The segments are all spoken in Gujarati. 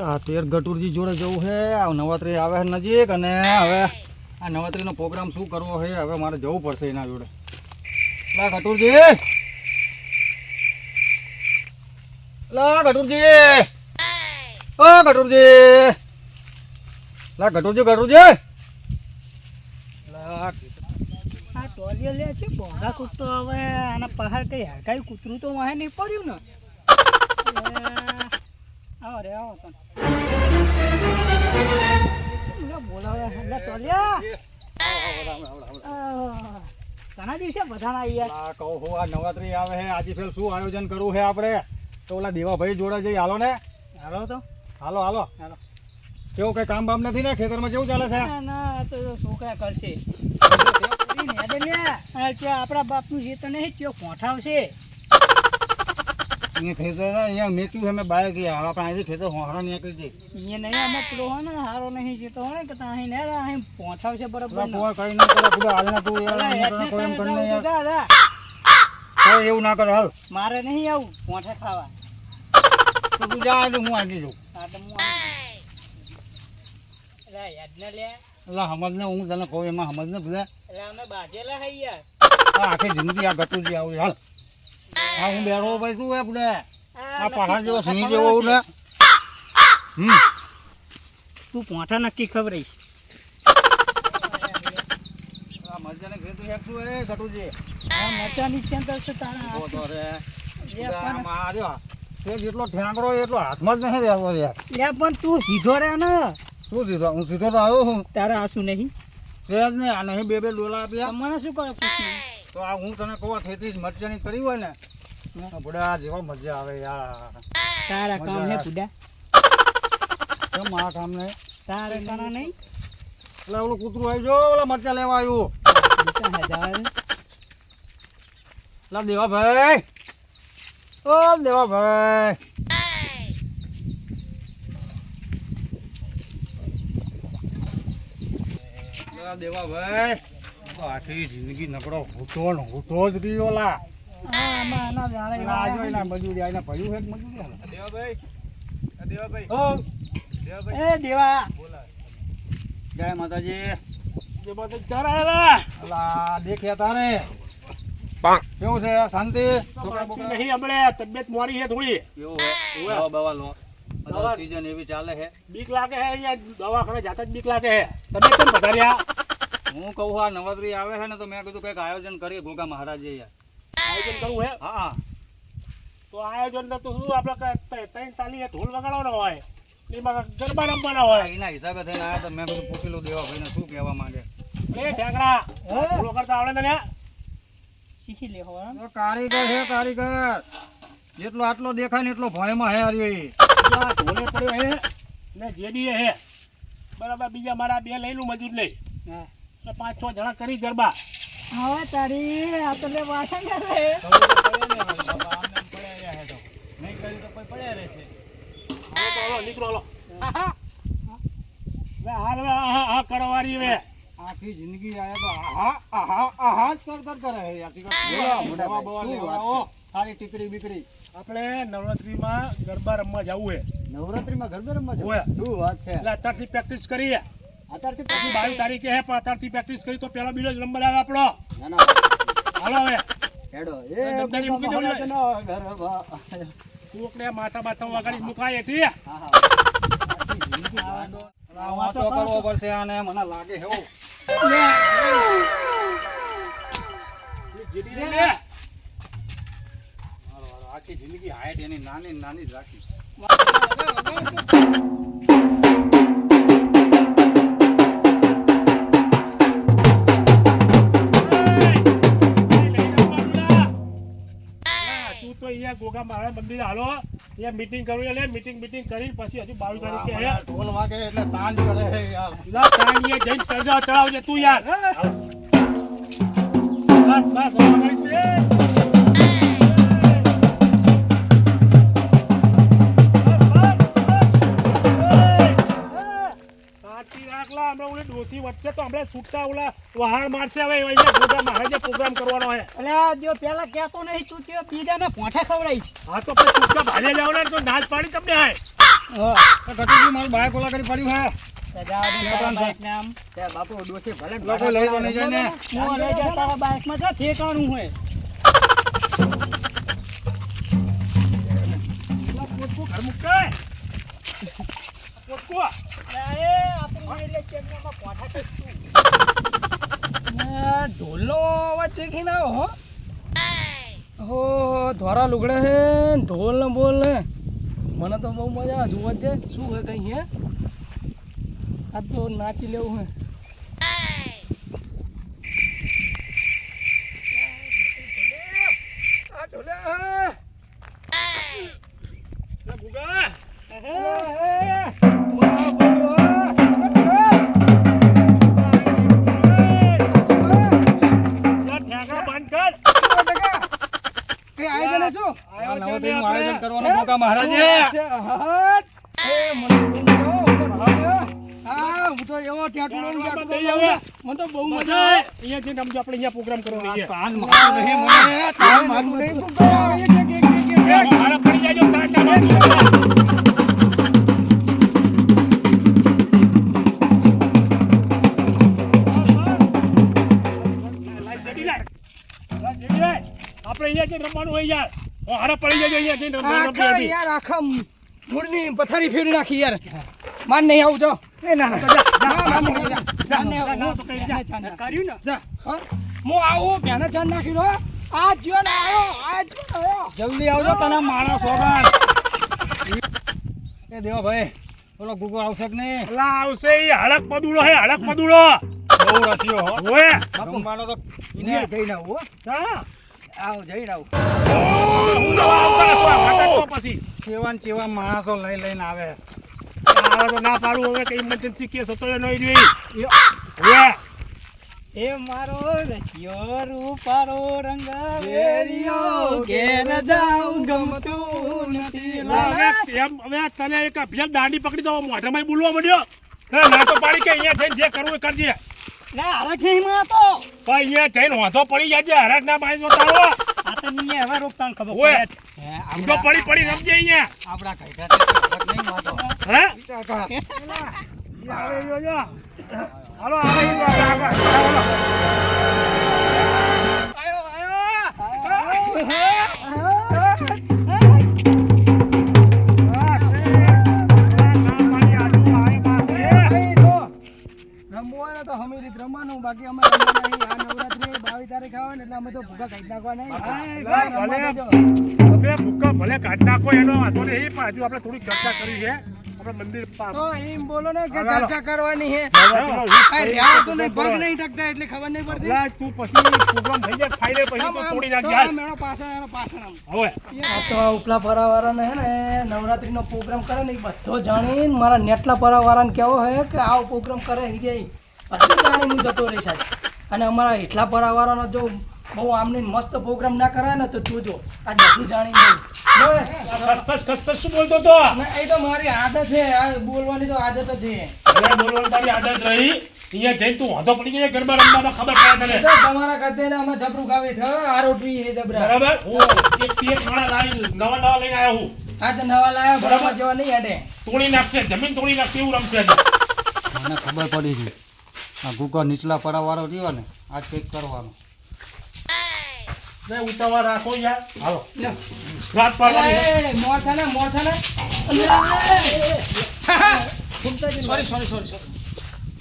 આ તેર ગટુરજી જોડે જવું છે. આ નવરાત્રી આવે છે નજીક અને હવે આ નવરાત્રીનો પ્રોગ્રામ શું કરવો છે હવે મારે જવું પડશે એના જોડે. લા ગટુરજી. લા ગટુરજી. ઓ ગટુરજી. લા ગટુરજી ગટુરજી. લા આ ટોલિયો લે છે બોંગા કૂતરો હવે, આના પહાડ કઈ હરકાયું કૂતરું તો વાહે નહીં પડ્યું ને? આવો રે આવો તને બોલાવે ઘણા દિવસે બધાના યાર આ કહું હું આ નવરાત્રી આવે છે આજે ફેર શું આયોજન કરવું છે આપણે? તો ઓલા દેવાભાઈ જોડે જઈ હાલો ને. હાલો તો. હાલો હાલો. હાલો. કેવું કઈ કામ બામ નથી ને? ખેતરમાં કેવું ચાલે છે? ના ના તો છોકરા કરશે. આપણા બાપનું જે તો નહીં ચો કોઠાવશે અહીંયા ખેતર અહીંયા મેક્યું છે મેં બાય ગયા. હવે આપણે અહીંથી ખેતર હોહરા નીકળી જઈ અહીંયા નહીં અમે પેલો હોય ને હારો નહીં જીતો હોય કે ત્યાં અહીં ને અહીં પહોંચાવશે બરાબર પેલા કરી પોર ના કરે પેલા હાલ ના તું યાર હેઠે કરે, જાઉં યાર. કોઈ એવું ના કરે હાલ. મારે નહીં આવું પોઠે ખાવા. તો તું જા એટલે હું આવી જઉં હા તો હું આવું. યાદ ના લે. એટલે સમજ ને હું તને કહું એમાં સમજ ને બધા એટલે અમે બાજેલા હૈયા આખી જિંદગી આ ગતું જે આવું હાલ. હા હું બેરો ભાઈ શું હે આપણે આ પહાડ જેવો સિંહ જેવો હું ને? હમ. તું પોઠા નક્કી આ મરચાને એ આ છે તારા ઓ રે. આ તે જેટલો ઠેંગરો એટલો હાથમાં જ નહીં રહેવો યાર. લે પણ તું સીધો રહે ને. શું સીધો? હું સીધો તો આવ્યો છું તારા આંસુ નહીં. છે જ ને આ નહીં બે બે ડોલા આપ્યા. મને શું કરે પૂછ્યું તો આ હું તને કહું ખેતી મરચાની કરી હોય ને બુડા જેવા મજા આવે યાર. તારા કામ ને બુડા કેમ આ કામ ને? તારે કાના નહીં. એટલે ઓલું કૂતરું આવી જો ઓલા મરચા લેવા આવ્યું. એટલે દેવા ભાઈ ઓ દેવા ભાઈ દેવા ભાઈ તો આખી જિંદગી નકરો હૂતો ને હૂતો જ રહ્યો લા જય માતાજી. દેખ્યા તારે? કેવું છે? શાંતિ? છોકરા નહીં હમણે. તબિયત મોરી છે થોડી. દવા બવા લો દવા- સીઝન એવી ચાલે છે. બીક લાગે છે અહીંયા. દવાખાને જાતા જ બીક લાગે છે. તબિયત કેમ વધાર્યા હું કહું આ નવરાત્રી આવે છે ને તો મેં કીધું કંઈક આયોજન કરીએ ગોગા મહારાજે યાર. આયોજન કરવું હે હા હા. તો આયોજન તો શું આપણે ત્રણ તાલી ઢોલ વગાડવાનો હોય એમાં ગરબા રમવાના હોય. એના હિસાબે થઈને આવ્યા તો મેં કીધું પૂછી લઉં દેવા ભાઈને શું કહેવા માંગે. એ ઠેકડા ઢોલો કરતા આવડે તને? શીખી લે હો તો કારીગર જેટલો આટલો દેખાય ને એટલો ભયમાં હે હારી ઢોલે પડ્યો હે ને જેડી હે. બરાબર બીજા મારા બે લઈ લઉં મજૂર લઈ. હા. પાંચ છ જણા કરી ગરબા. હવે તારી આ તો લે વાસણ કરે. નહીં કરી તો કોઈ પડ્યા રહેશે હાલો નીકળો હાલો હાલ હવે આહા આહા કરવારી હવે આખી જિંદગી આયા તો આહા આહા આહા જ કર કર કરે. યાર. બોલો, દવા બવા લેવા ટીકડી બીકડી. આપણે નવરાત્રીમાં ગરબા રમવા જવું હે નવરાત્રીમાં ગરબા રમવા જવું? શું વાત છે? એટલે અત્યારથી પ્રેક્ટિસ કરીએ. અત્યારથી પછી બાવીસ તારીખે હે પણ અત્યારથી પ્રેક્ટિસ કરી તો પેલો બીજો જ નંબર આવે આપણો. ના ના હાલો હવે. હેડો. એ ધંધાની મૂકી દેવું કોકને માથા બાથા વગાડી મુકાય એથી હા? હા આવા વાતો કરવો પડશે આને મને લાગે હેવું આખી જિંદગી હાઈટ એની નાની નાની જ રાખી. અહીંયા ગોગા મહારાજ મંદિર હાલો. અહીંયા મીટિંગ કરવી લે મીટિંગ મીટિંગ કરી પછી હજુ બાવીસ તારીખે ઢોલ વાગે એટલે ચડે હે યાર. લા તાણીએ જઈને ચડાવજે તું યાર. બસ બસ લા, હમણાં ઓલી ડોશી વચ્ચે તો હમણાં છૂટતા ઓલા વહાણ મારશે હવે અહીંયા ગોગા મહારાજે પ્રોગ્રામ કરવાનો હે અલ્યા જો પેલા કહેતો નહીં તું તે બીજાને પોઠે ખવડાવીશ હા તો પછી ચૂપચાપ હાલે જાવ ને તો નાચ પાડી તમને હાય હા. એ મારું બાઈક ઓલા કરી પડ્યું હે. બાપુ ડોસી ભલે લઈ તો નહીં જાય ને હું લઈ જા તારા બાઈકમાં જા ઠેકાણું હોય પેલા ઘર મૂકે પોચકું ઢોલનો અવાજ છે ના, હો? હો, ધોરા લુગડે હે, ઢોલ ને બોલ ને. મને તો બહુ મજા જોવા દે. શું હે કઈ હે? આ તો નાચી લેવું હે. મને તો બહુ મજા મજા આવે. અહીંયા જઈને રમજો આપણે અહીંયા પ્રોગ્રામ કરવાનો છે. નહીં મને નહીં પડી જાજો આપણે અહીંયા જઈને રમવાનું હોય યાર. હું હારા પડી જાય અહીંયા જઈને રમવાનું યાર આખા મૂળની પથારી ફેરી નાખી યાર. માન નહીં આવું જો. ના ના કર્યું ને? હું? આવું પહેલા જાન નાખી દો આ જીવન આવ્યો આ જીવન આવ્યો જલ્દી આવજો તને માણસ એ દેવા ભાઈ બોલો ગુગો આવશે કે નહીં? અલા આવશે ઈ હળક પદુડો હે હળક પદુડો. બહુ રસ્યો હો. ઓએ. જમવાનો તો ને જઈને આવું હો. ચા આવ જઈને આવું. વાટા પછી. ચેવાન ચેવા માણસો લઈ લઈને આવે. આ તો ના પાડું. હવે કઈ ઇમરજન્સી કેસ હતો એ નહીં. જોઈ એ મારો રૂપારો રંગ વેરિયો ઘેર જાઉં ગમતું નથી. લા, એમ હવે તને એક અભિયાન દાંડી પકડી દો મોઢામાં બોલવા મળ્યો ના તો પાડી કે અહીંયા જઈને જે કરવું એ કરજે. ના હરખ નહીં માં પણ અહીંયા જઈને વાંધો પડી જાય હરાક ના બાઈ તારો. આ તો નહીં હવે રોકતાને ખબર. પડે. હે, ઊંધો પડી પડી રમજે અહીંયા. આપણા કઈ નહીં માતો હાલો તો હમી રીત રમવાનું બાકી અમે. આ નવરાત્રી બાવીસ ને એટલે અમે તો ભૂખા ખાઈ નાખવા નહીં ભલે. ભૂકા ભલે કાઢ નાખો, એનો વાંધો નહીં પણ હજુ આપણે થોડીક ચર્ચા કરી છે આપણે મંદિર તો એમ બોલો ને કે. ચર્ચા કરવાની હે. રહ્યા તો નહીં, ભગ નહીં શકતા એટલે ખબર નહીં પડતી. લા તું પછી પ્રોગ્રામ થઈ જાય ફાઈલે પછી તો તોડી નાખ યાર મેળો પાછળ એનો પાછળ આમ. હવે. આ તો ઉપલા પરાવાળાને હે ને નવરાત્રીનો પ્રોગ્રામ કરે ને એ બધો જાણીને મારા નેટલા પરાવાળાને કેવો હે કે આવો પ્રોગ્રામ કરે હી જાય પછી જાણી હું જતો રહી સાહેબ. અને અમારા એટલા પરાવાળાનો જો બહુ આમને મસ્ત પ્રોગ્રામ ના કરાય ને તો જોજો આ બધું જાણીને જોવે? ખસખસ ખસખસ શું બોલતો તો એ તો મારી આદત છે આ બોલવાની તો આદત જ છે. બોલવાની તારી આદત રહી. અહીંયા જઈને તું વાંધો પડી જાય ગરબા રમવાનો ખબર પડે તને. તો તમારા કરતે ને અમે જબરું ગાવી છે આ રોટલી એ જબરા. બરાબર? હું. એક થી એક લાવી નવા નવા લઈને આવ્યો હું. હા તો નવા લાયા બરાબર? જેવા નહીં અડે તોડી નાખશે જમીન તોડી નાખશે એવું રમશે મને ખબર પડી ગઈ. આ ગુગો નીચલા પડાવાળો રહ્યો ને આજ કંઈક કરવાનું. ને ઉતાવળ રાખો યાર. હાલો. રાત પાડવાની એ, મોર થાને મોર થાને સોરી સોરી સોરી સોરી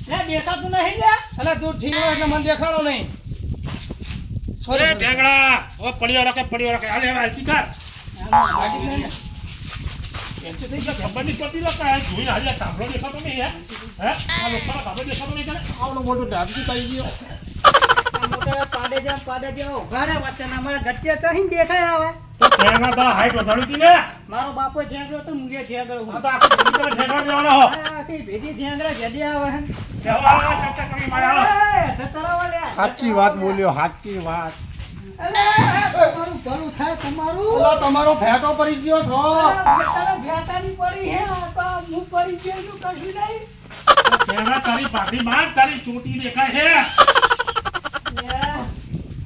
લે દેખાતું નહીં લે. અલા તું ઠીંગો એટલે મને દેખાણો નહીં. સોરી ઢેંગડા હવે પડ્યો રાખે પડ્યો રાખે. હાલે હવે હાલતી કર ખબર નહીં પડતી લોકો આ હાલે કાંભળો દેખાતો નહીં હે? હે? આ લોકોનો કાંભળો દેખાતો નહીં તને? આવડો મોટો ડાબકી કરી ગયો. આ પાડે જેમ પાડે જેમ ઊભા રહ્યા અમારા ઘટિયા ચાહીને દેખાય આવે? તો તો હાઈટ વધારી હતી ને? મારો બાપો ઝેંગડો તો મુંગે ઝેંગડો આ તો આખી જિંદગી તમે હો. આખી ભેજી ઝેંગડા જેડી આવે હે. હવે આ કરી મારે ધતરાવા લે. સાચી વાત બોલ્યો સાચી વાત. તમારું ભલું થાય તમારું. ઓલો તમારો ફેટો પડી ગયો છો. પડી હે આ તો હું પડી ગયો છું કશું નહીં. તારી પાછી માર તારી ચોટી દેખાય છે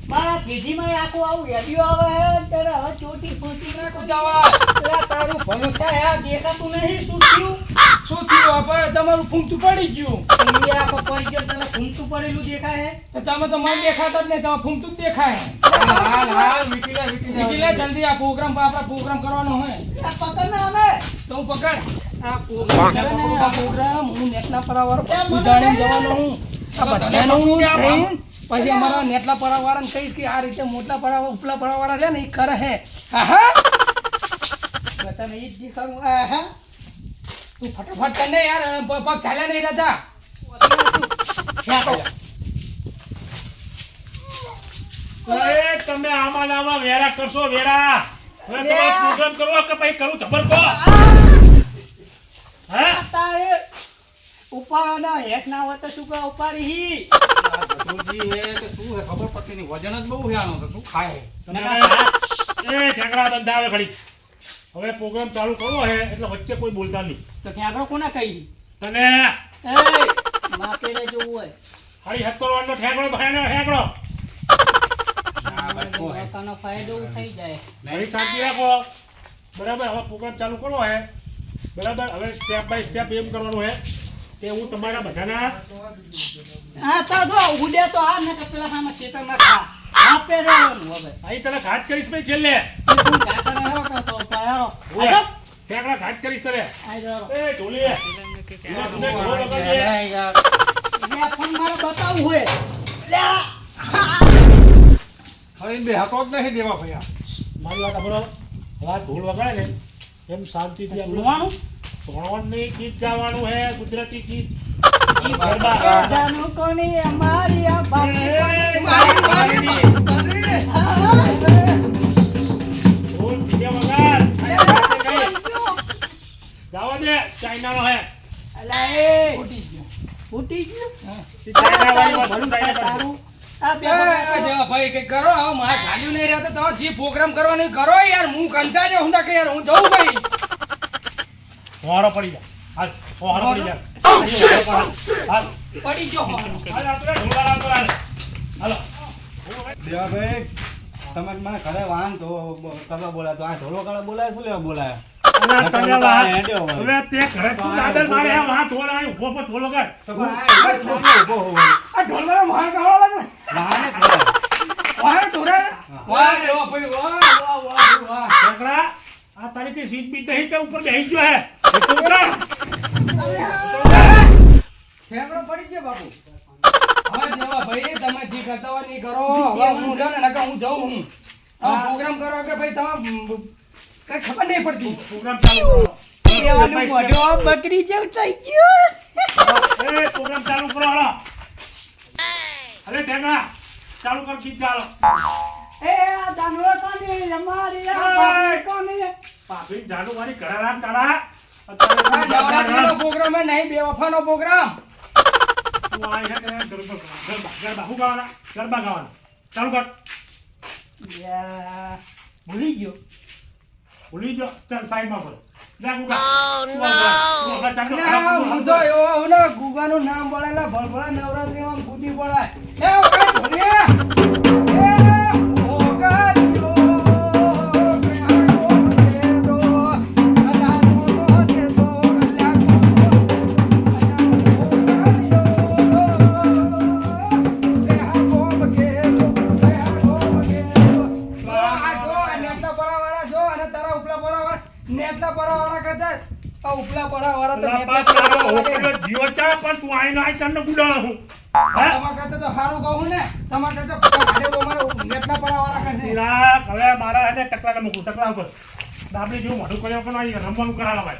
મારા પેઢીમાં આખું આવું રેડિયો આવે ત્યારે હવે ચોટી પહોંચી નાખું જવા તારું ભલું થાય આ દેખાતું નહીં. શું થયું? શું થયું? આપણે તમારું ફૂંકતું પડી ગયું. ઈ આખો પડી ગયો તમે ફૂંકતું પડેલું દેખાય હે તો તમે તો મને દેખાતા જ નહીં તમે ફૂંકતું જ દેખાય. હાલ હાલ વીટી લે વીટી લે. નીકળી લે જલ્દી આ પ્રોગ્રામ આપણે પ્રોગ્રામ કરવાનો હોય. આ પકડ ના અમે તો હું પકડ. આ પ્રોગ્રામ આ પ્રોગ્રામ હું નેટના પર બધું જાણી જવાનો હું. આ બધાનું હું પછી અમારા નેટલા પરાવાળાને કહીશ કે આ રીતે મોટા પરાવા ઉપલા પરાવાળા છે ને એ કરે હે. હા હા તને એ જ દેખાડું. આહા. તું ફટાફટ કર ને યાર પગ ચાલ્યા નહીં રહેતા. તમે આમાં ને વેરા કરશો વેરા. હવે તમે પ્રોગ્રામ કરવો કે પછી કરું? હે? હેઠ ના હોય તો શું કરે? ઉપાડી હી હે કે શું હે ખબર પડતી નહીં વજન જ બહુ હે આનો તો શું ખાય તમે એ ઠેકડા થઈ જાય નહીં શાંતિ રાખો બરાબર હવે પ્રોગ્રામ ચાલુ કરવો હે. બરાબર? હવે સ્ટેપ બાય સ્ટેપ એમ કરવાનું હે. કે હું તમારા બધાના હા તો જો ઉડે તો આ ને પેલા સામે ખેતરમાં ખા. આપે રહેવાનું હવે. અહીં તને ઘાત કરીશ ભાઈ છેલ્લે. તું ઠેકડા ઘાત કરીશ તને. એ ઢોલી એમાં તું કંઈક ઢોલ વગાડજે. લે ફોન મારે બતાવવું હોય. હવે બે હતો જ નહીં દેવા ભાઈ મારી વાત સાંભળો. વાત ઢોલ વગાડે ને એમ શાંતિથી આપણે બોલવાનું ગીત ગાવાનું હે ગુજરાતી ગીત. કોની અમારી આ મારી. જાવા દે હે. અલા એ. ફૂટી ગયું? ભલું. તારું. ભાઈ કંઈક કરો. હવે મારે ચાલ્યું નહીં રહેતો. તમે જે પ્રોગ્રામ કરવાનો કરો યાર. હું કંટાળ્યો હું ના કે યાર હું જઉં ભાઈ. હોહારો પડી જા હાલ હોહારો પડી જા અહીં હોહારો હાલ પડી ગયો. હાલ. આપણે ઢોલારા તો હાલ. હાલો. દેવાભાઈ તમે મને ઘરે વાહન તો તમે બોલાય તો આ ઢોલો કાળા બોલાય શું લેવા બોલાય? ઢોલ ઢોલ ઢોલો છોકરા, આ તારી સીટ બીટ નહીં ઉપર બેસી ગયો હે? ફેફડો પડી ગયો બાપુ. હવે દેવા ભાઈ તમે જે કરતા હોય ને કરો. હવે હું રહ્યો ને નકર હું જઉં હું. હવે પ્રોગ્રામ કરો કે ભાઈ તમે કઈ ખબર નહીં પડતી. પ્રોગ્રામ ચાલુ કરો. દેવાનું મોઢું બકરી જેવું થઈ ગયું. એ પ્રોગ્રામ ચાલુ કરો હાલો. અરે ઢેકણા ચાલુ કર ગીત ગાલો. એ આ કોની અમારી આ કોની? ભાભી જાડુ મારી ઘરે રાત તારા. નવરાત્રીનો પ્રોગ્રામ હે નહીં બે પ્રોગ્રામ. તું આ છે કે ગરબા ગરબા ગરબા શું ગાવાના? ગરબા ગાવાના. ચાલુ કર. યા, ભૂલી ગયો. ભૂલી ગયો? ચાલ સાઈડમાં બોલ ગુગા ને ગુગાનું નામ બોલાયેલા ભલભલા નવરાત્રીમાં કૂદી બોલાય કર્યો પણ અહીં રમવાનું કરાવે.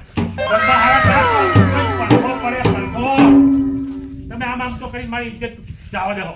તમે આમ આમ તો કરી મારી ઇજ્જત જવા દેહો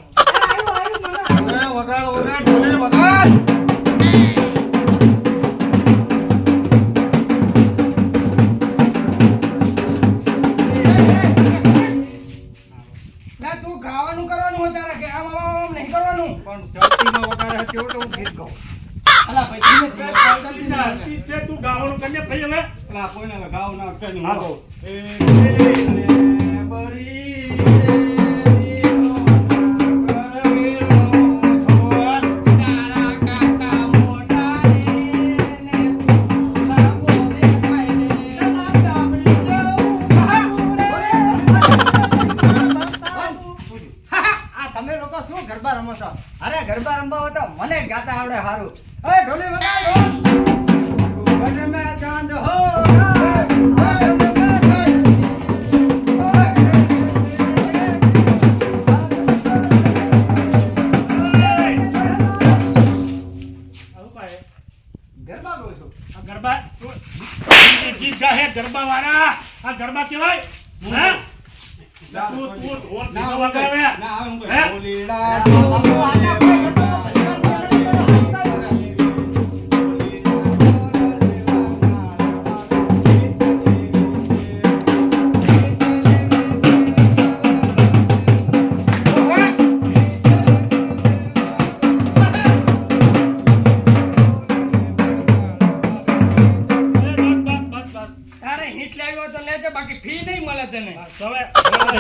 બાકી ફી નહીં મળે તને. હવે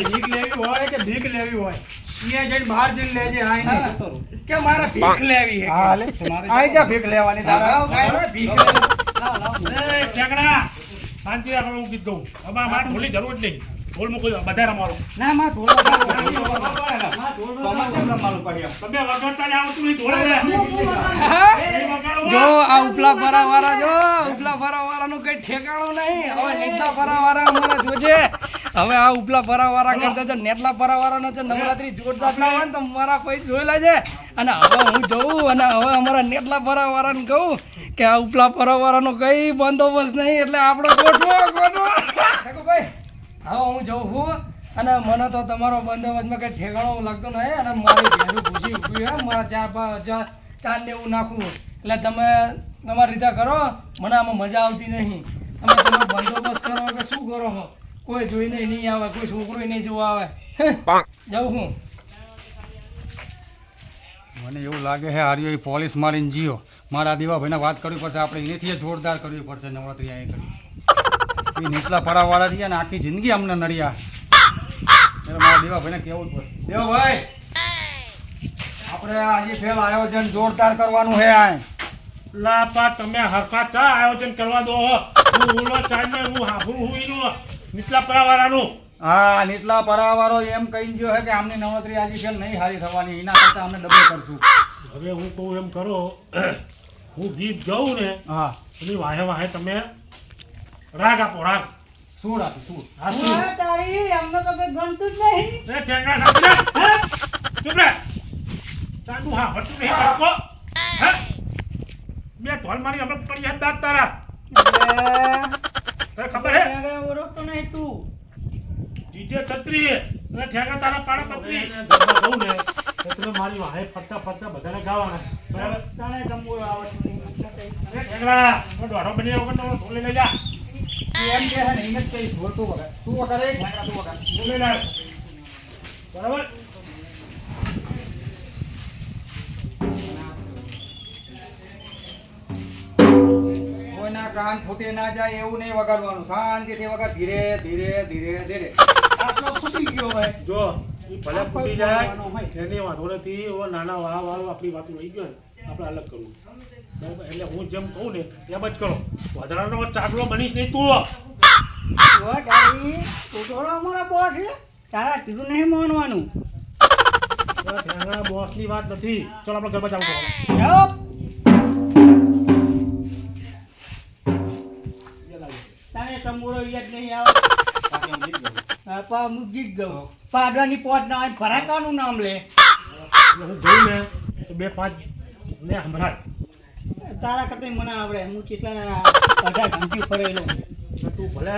ભીખ લેવી હોય કે ભીખ લેવી હોય? ઈએ જઈને બહાર જઈને લેજે આઈ. કે મારે ભીખ લેવી છે હા લે. આઈ જા ભીખ લેવાની તારે. ભીખ લેવી એ ઠેકડા. શાંતિ રાખો હું કીધું હવે મારે ઢોલની જરૂર જ નહીં. ઢોલ મૂકો બધા રમાડો. ના માં ઢોલ? તમે વગાડતા જ આવતું નહીં ઢોલ જો આ ઉપલા ફરા વાળા જો ઉપલા ફરા વાળાનું કઈ ઠેકાણું નહીં. હવે નેટલા ફરા વાળા અમારે જોજે. હવે આ ઉપલા ફરા વાળા કરતા જો નેટલા ફરા વાળા નો નવરાત્રી જોરદાર ના હોય ને તો મારા કોઈ જોઈ લેજે. અને હવે હું જોઉં અને હવે અમારા નેટલા ફરા વાળાને કહું કે આ ઉપલા ફરા વાળાનો કઈ બંદોબસ્ત નહીં એટલે આપણો ગોઠવો ગોઠવો. ભાઈ હવે હું જઉં છું. અને મને તો તમારો બંદોબસ્તમાં કઈ ઠેકાણો લાગતો નહીં અને મારી ઘેરું ભૂસી ઊભી હોય મારા ચાર પાંચ ચાર ને એવું નાખવું એટલે તમે તમારી રીતે કરો. મને આમાં મજા આવતી નહીં. તમે તમે બંદોબસ્ત કરો કે શું કરો છો? કોઈ જોઈને નહીં આવે કોઈ છોકરો નહીં જોવા આવે. જાઉં હું મને એવું લાગે છે આર્યો એ પોલીસ મારીને જીઓ મારા દીવાભાઈને વાત કરવી પડશે આપણે એનેથી જોરદાર કરવી પડશે નવરાત્રી અહીં કરી. એ નીચલા પડાવાળા રહ્યા ને આખી જિંદગી અમને નડ્યા. એટલે મારા દીવાભાઈને કહેવું જ પડશે. દેવભાઈ આપણે આજે ફેલ આયોજન જોરદાર કરવાનું છે આ લાપા તમે હરખા ચા આયોજન કરવા દો હું. ઉલો ચાઈને હું હાફું હું નીચલા પરાવાળાનું હા નીચલા પડાવાળો એમ કહી ગયો છે કે આમની નવરાત્રી આજે ફેલ નહીં હારી થવાની એના કરતાં અમે ડબલ કરશું. હવે હું કહું એમ કરો હું ગીત ગાઉં ને હા. એની વાહે વાહે તમે રાગ આપો રાગ. સૂર આપી સૂર હા સૂર તારી અમને તો કઈ ગણતું જ નહીં. એ ઠેંગડા સાંભળી ચૂપ રે. ચાંદુ હા ભરતું નહીં ભરકો હે? બે ધોલ મારી હમણાં પડી યાદ દાદ તારા. તને ખબર હે? ઓળખતો નહીં તું. જીજે છત્રી. અને ઠેંગડા તારા પાડા પત્રી. ગરબા ને. તમે મારી વાહે ફરતા ફરતા બધાને ગાવાના. બરાબર તને ગમવું આવડતું નહીં એટલે ઠેંગડા દોઢો બની આવો તો ઢોલી લઈ જા. એમ કે ને જ તું તું તું બરાબર? કોઈના કાન ફૂટે ના જાય એવું નહીં વગાડવાનું. શાંતિથી વગર ધીરે ધીરે ધીરે ધીરે. આટલો ફૂટી ગયો હોય જો ભલે ફૂટી જાય. એની વાંધો નથી. નાના વાહ વાળો આપણી વાતો રહી ગયો આપણે અલગ કરવું. એટલે હું જેમ કહું ને એમ જ કરો. વધારાનો ચાકલો બનીશ નહીં તું તું તો અમારા બોસ છે. તારા કીધું નહીં માનવાનું. બોસની વાત નથી. ચલો આપણે કરો જાઓ. તને તંબુરો યાદ નહીં આવે. પા હું ગીત ગયો પાડવાની પોટ ના હોય ફરાકાનું નામ લે. હું જોઉં ને બે પાંચ ને સંભળાય. તારા કરતા મને આવડે. હું કેટલા અઢાર ઘંટી ફરેલો. તું ભલે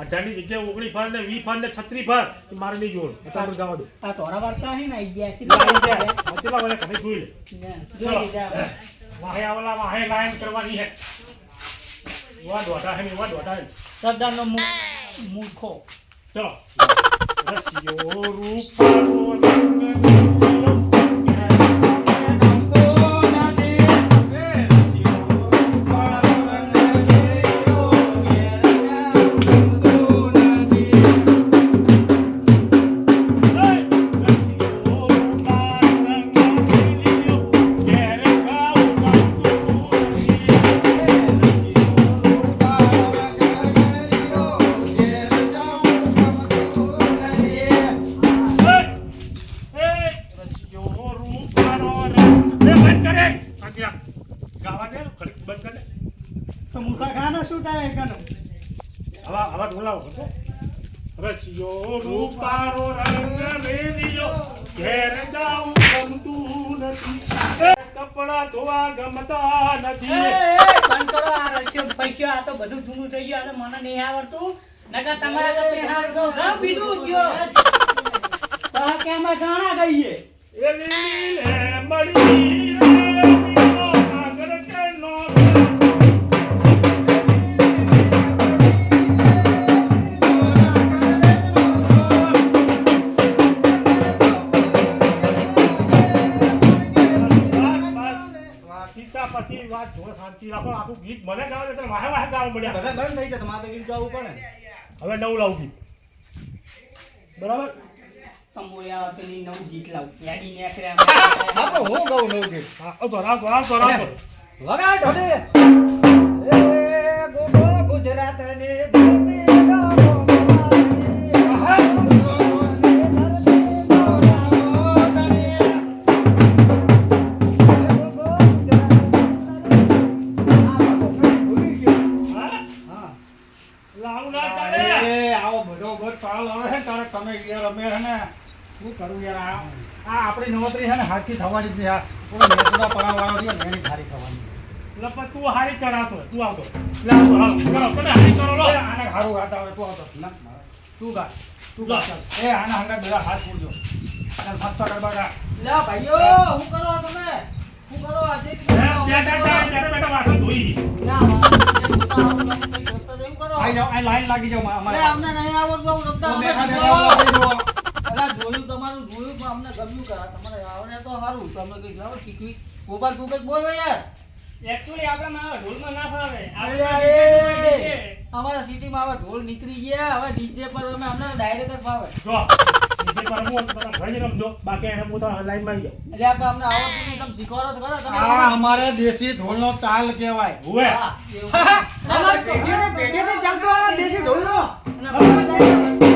અઢારની જગ્યાએ ઓગણી ફાર ને વી ફાર ને છત્રી ફાર મારે નહીં જોડ તારું જવા દો. આ તોરા વાર્તા હે ને ગયા કેટલા વચ્ચે તમે જોઈ લે. વાહે આવેલા વાહે લાઈન કરવાની હે. એવા દોઢા હે ને એવા દોઢા હે. સરદાર નો મૂર્ખો. ચલો. રસિયો રૂપાળો તારે કનો હવે હવે ઢોલાવો હતો. રૂપારો રંગ મેલિયો ઘેર જાઉં ગમતું નથી. કપડા ધોવા ગમતા નથી. બંધ આ રસ્યો પૈસા આ તો બધું જૂનું થઈ ગયું અને મને નહીં આવડતું. નકર તમારા તો પેહાર પીધું ગયો. તો કેમાં જાણા ગઈએ? એ લીલે મળી પછી વાત જો શાંતિ રાખો આખું ગીત મને ગાવે એટલે વાહે વાહે ગાવ મળ્યા. બધા બંધ થઈ ગયા તમારે ગીત ગાવું પડે ને. હવે નવું લાવું ગીત. બરાબર? તંબોયા નવું ગીત લાવું. યાદી હું ગાઉં નવું ગીત? હા આવતો વગાડ ઢોલે એ ગોગો ગુજરાતની ધરતી કરું યાર આ આ આપણી નવરાત્રી છે ને હાથથી થવાની જ નહીં આ કોઈ મેચના પડાવાળો રહ્યો ને એની ખારી થવાની લપા તું હારી કરાતો તું આવતો લે આવતો હાલો કરો તમે હારી કરો લો. આને હારું ગાતા આવડે તું આવતો. ના તું ગા તું ગા એ આના હંગાત બધા હાથ પૂરજો ચાલ મસ્ત ગરબા ગા. લા ભાઈઓ શું કરો તમે? હું કરો? આજે બેટા બેટા બેટા વાસણ ધોઈ. ના તો આઈ જાઓ લાઈન લાગી જાવ અમારે અમને નહીં આવડતું રમતા અમે જોયું તમારું જોયું પણ અમને ગમ્યું કરા તમારે આવડે તો સારું. તમે કઈ જાઓ શીખવી. ગોપાલ તું કઈ બોલ યાર. એકચ્યુઅલી આપણે મારા ઢોલમાં ના ફાવે. અમારા સિટીમાં આવા ઢોલ નીકળી ગયા. હવે ડીજે પર અમે અમને ડાયરેક્ટ જ ફાવે. જો ડીજે પર હું બધા ઘરે રમજો. બાકી એને પોતા લાઈનમાં આવી એટલે આપણે અમને આવડતું નહીં. તમે શીખવાડો તો ખરા. તમે આ અમારે દેશી ઢોલનો તાલ કહેવાય. હા, એવું. અમારી પેઢીઓને પેઢીથી ચાલતો આવે દેશી ઢોલનો. અને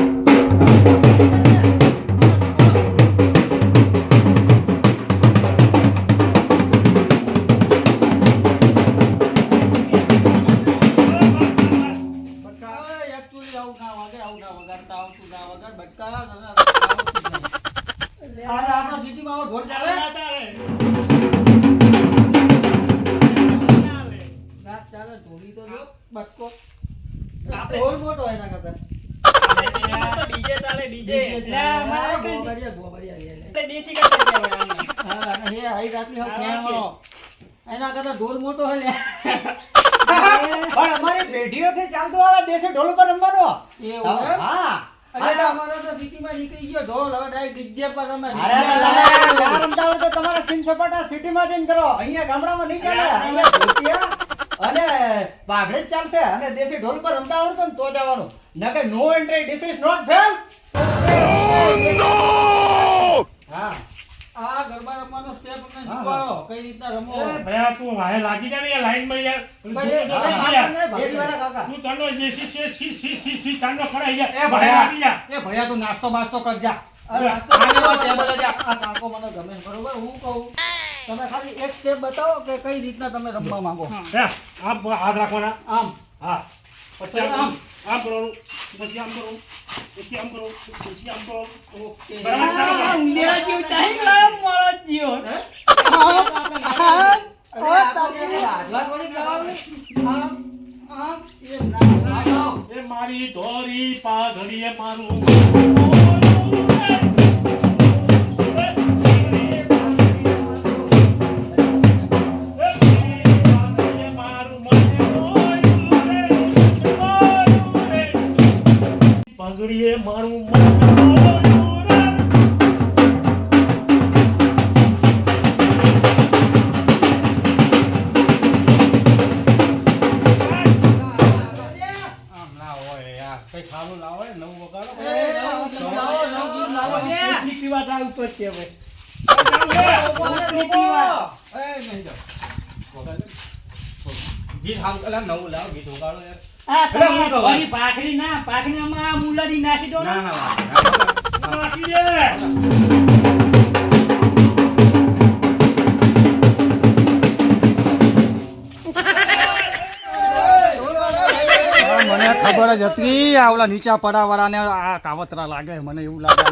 પેઢીઓથી ચાલતો આવે દેશી ઢોલ પર રમવાનો. એવું હા અરે અમારે તો સિટીમાં નીકળી ગયો ઢોલ હવે ડાયરેક્ટ ડીજે પર અમે અરે ના રમતા હોય તો તમારે સીન સપાટા સિટીમાં જઈને કરો. અહીંયા ગામડામાં નહીં ચાલે. અહીંયા ધોતિયા અને બાગડે જ ચાલશે. અને દેશી ઢોલ પર રમતા આવડતું ને તો જવાનું. નકર no entry this is not fail હા. આ ગરબા રમવાનો સ્ટેપ અમને શીખવાડો કઈ રીતના રમો એ ભયા તું વાહે લાગી જા ને યાર લાઈનમાં યાર તું એ તો યાર. આપણને ભગી વાળા કાકા તું ચાંદો જે સી સી સી સી સી સી ચાંદો કરાઈ જા એ ભયા આવી જા એ ભયા તું નાસ્તો બાસ્તો ટેબલ જ આ કાકો મને ગમે બરોબર હું કહું તમે ખાલી એક સ્ટેપ બતાવો કે કઈ રીતના તમે રમવા માંગો હે આમ હાથ રાખવાના આમ હા પછી આમ આમ આમ કરવાનું પછી આમ કરવાનું પછી આમ કરવાનું પછી આમ ઓકે બરાબર ચાહી જેવો. હે? થોડી. એ મારી ધોરી પાઘડીએ મારું પાઘડીએ મારું ગીત હાલ યાર નવું નવું ગીત ઉગાડો નવું પાખરી ના પાખરી માં મુલાડી નાખી દો ના. ના ખબર જ હતી આ ઓલા નીચા પડાવાળાને આ કાવતરા લાગે મને એવું લાગે.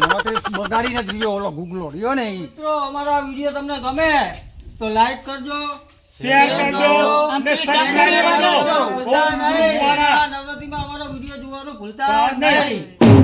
બગાડીને જ રહ્યો ઓલો ગુગલો. રહ્યો ને મિત્રો અમારો આ વીડિયો તમને ગમે તો લાઈક કરજો શેર કરજો અને સબસ્ક્રાઇબ કરજો. ઓમ નમઃ શિવાય નવરાત્રીમાં અમારો વિડિયો જોવાનું ભૂલતા નહીં.